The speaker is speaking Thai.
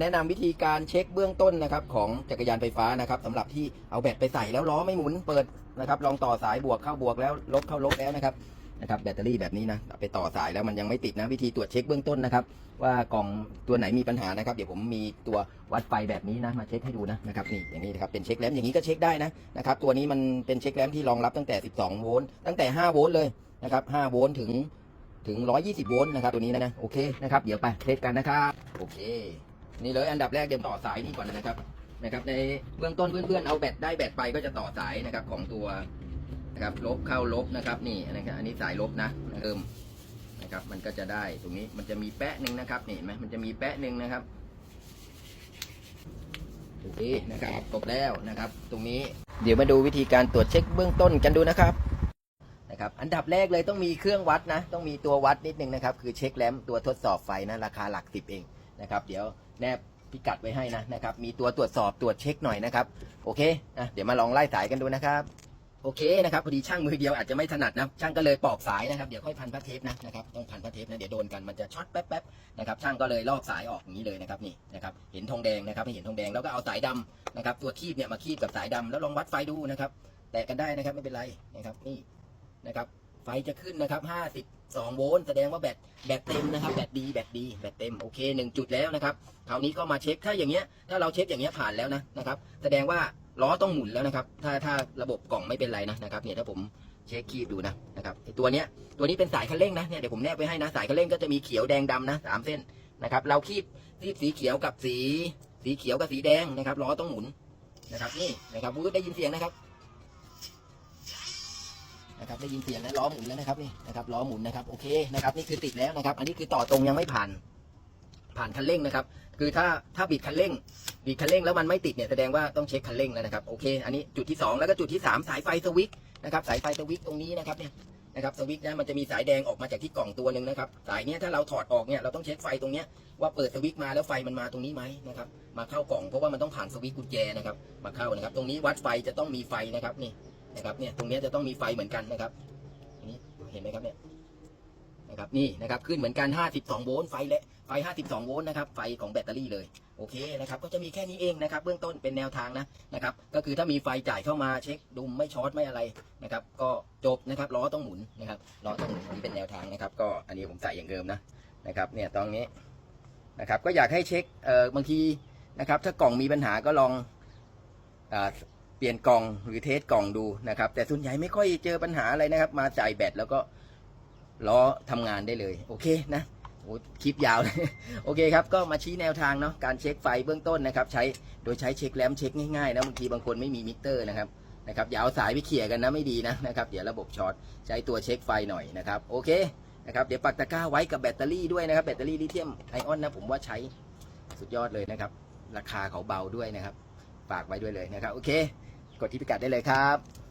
แนะนำวิธีการเช็คเบื้องต้นนะครับของจักรยานไฟฟ้านะครับสำหรับที่เอาแบตไปใส่แล้วล้อไม่หมุนเปิดนะครับ ลองต่อสายบวกเข้าบวกแล้วลบเข้าลบแล้วนะครับนะครับแบตเตอรี่แบบนี้นะไปต่อสายแล้วมันยังไม่ติดนะวิธีตรวจเช็คเบื้องต้นนะครับ ว่ากล่องตัวไหนมีปัญหานะครับ เดี๋ยวผมมีตัววัดไฟแบบนี้นะมาเช็คให้ดูนะนะครับนี่อย่างนี้นะครับเป็นเช็คแรมอย่างนี้ก็เช็คได้นะนะครับตัวนี้มันเป็นเช็คแรมที่รองรับตั้งแต่ 12 โวลต์ตั้งแต่ 5 โวลต์เลยนะครับ 5 โวลต์ถึงถึง 120 โวลต์นะครับตัวนี้นะนะโอเคนะครับเดี๋ยวไปเทสกันนะครับโอเค นี่เลยอันดับแรกเดี๋ยวต่อสายนี่ก่อนนะครับนะครับ ในเบื้องต้นเพื่อนๆเอาแบตได้แบตไปก็จะต่อสายนะครับของตัวนะครับลบเข้าลบนะครับนี่นะครับอันนี้สายลบนะเติมนะครับ มันก็จะได้ตรงนี้มันจะมีแปะหนึ่งนะครับนี่เห็นไหมมันจะมีแปะหนึ่งนะครับโอเคนะครับครบแล้วนะครับ ตรงนี้เดี๋ยวมาดูวิธีการตรวจเช็คเบื้องต้นกันดูนะครับนะครับ อันดับแรกเลยต้องมีเครื่องวัดนะ ต้องมีตัววัดนิดนึงนะครับ คือเช็คแรมตัวทดสอบไฟนะราคาหลักสิบเอง นะครับ เดี๋ยวแนบพิกัดไว้ให้นะนะครับ มีตัวตรวจสอบตรวจเช็คหน่อยนะครับ โอเคนะเดี๋ยวมาลองไล่สายกันดูนะครับ โอเคนะครับพอดีช่างมือเดียวอาจจะไม่ถนัดนะช่างก็เลยปอกสายนะครับเดี๋ยวค่อยพันพระเทปนะนะครับต้องพันพระเทปนะเดี๋ยวโดนกันมันจะช็อตแป๊บๆนะครับช่างก็เลยลอกสายออกอย่างนี้เลยนะครับนี่นะครับเห็นธงแดงนะครับให้เห็นธงแดงแล้วก็เอาสายดำนะครับตัวคีบเนี่ยมาคีบกับสายดำแล้วลองวัดไฟดูนะครับแตะกันได้นะครับไม่เป็นไรนะครับนี่นะครับ ไฟจะขึ้นนะครับ 52 โวลต์แสดงว่าแบตแบตเต็มนะครับ แบตดีแบตดีแบตเต็มโอเคหนึ่งจุดแล้วนะครับคราวนี้ก็มาเช็คถ้าอย่างเงี้ยถ้าเราเช็คอย่างเงี้ยผ่านแล้วนะนะครับ แสดงว่าล้อต้องหมุนแล้วนะครับ ถ้าถ้าระบบกล่องไม่เป็นไรนะนะครับเนี่ยถ้าผมเช็คคีบดูนะนะครับตัวเนี้ยตัวนี้เป็นสายคันเร่งนะเนี่ยเดี๋ยวผมแนบไว้ให้นะสายคันเร่งก็จะมีเขียวแดงดำนะสามเส้นนะครับ เราคีบคีบสีเขียวกับสี สีเขียวกับสีแดงนะครับล้อต้องหมุนนะครับนี่นะครับวูดได้ยินเสียงนะครับ นะครับได้ยินเสียงนะล้อหมุนแล้วนะครับนี่นะครับล้อหมุนนะครับโอเคนะครับนี่คือติดแล้วนะครับ อันนี้คือต่อตรงยังไม่ผ่าน ผ่านคันเร่งนะครับ คือถ้าถ้าบิดคันเร่งบิดคันเร่งแล้วมันไม่ติดเนี่ยแสดงว่าต้องเช็คคันเร่งแล้วนะครับโอเค อันนี้จุดที่ 2 แล้วก็จุดที่ 3 สายไฟสวิตช์นะครับสายไฟสวิตช์ตรงนี้นะครับเนี่ยนะครับสวิตช์นะมันจะมีสายแดงออกมาจากที่กล่องตัวหนึ่งนะครับสายเนี้ยถ้าเราถอดออกเนี่ยเราต้องเช็คไฟตรงเนี้ยว่าเปิดสวิตช์มาแล้วไฟมันมาตรงนี้ไหมนะครับมาเข้ากล่องเพราะว่ามันต้องผ่านสวิตช์กุญแจนะครับมาเข้านะครับ ตรงนี้วัดไฟจะต้องมีไฟนะครับนี่ นะครับเนี่ยตรงนี้จะต้องมีไฟเหมือนกันนะครับนนี้เห็นไหมครับเนี่ยนะครับนี่นะครับขึ้นเหมือนกัน 52 โวลต์ไฟและไฟ 52 โวลต์นะครับไฟของแบตเตอรี่เลยโอเคนะครับก็จะมีแค่นี้เองนะครับเบื้องต้นเป็นแนวทางนะนะครับก็คือถ้ามีไฟจ่ายเข้ามาเช็คดุมไม่ช็อตไม่อะไรนะครับก็จบนะครับล้อต้องหมุนนะครับล้อต้องหมุนนนี้เป็นแนวทางนะครับก็อันนี้ผมใส่อย่างเดิมนะนะครับเนี่ยตรงนี้นะครับก็อยากให้เช็คเอ่อบางทีนะครับถ้ากล่องมีปัญหาก็ลองอ่า ปลี่ยนกล่องหรือเทสกล่องดูนะครับ แต่ส่วนใหญ่ไม่ค่อยเจอปัญหาอะไรนะครับ มาจ่ายแบตแล้วก็ล้อทำงานได้เลย โอเคนะโอ้คลิปยาวเลยโอเคครับ ก็มาชี้แนวทางเนาะการเช็คไฟเบื้องต้นนะครับ ใช้โดยใช้เช็คแรมเช็คง่ายๆนะบางทีบางคนไม่มีมิเตอร์นะครับนะครับอย่าเอาสายไปเขี่ยกันนะไม่ดีนะนะครับเดี๋ยวระบบช็อตใช้ตัวเช็คไฟหน่อยนะครับ โอเคนะครับเดี๋ยวปักตะกร้าไว้กับแบตเตอรี่ด้วยนะครับแบตเตอรี่ลิเธียมไอออนนะผมว่าใช้สุดยอดเลยนะครับ ราคาเขาเบาด้วยนะครับฝากไว้ด้วยเลยนะครับ โอเค กดที่พิกัดได้เลยครับ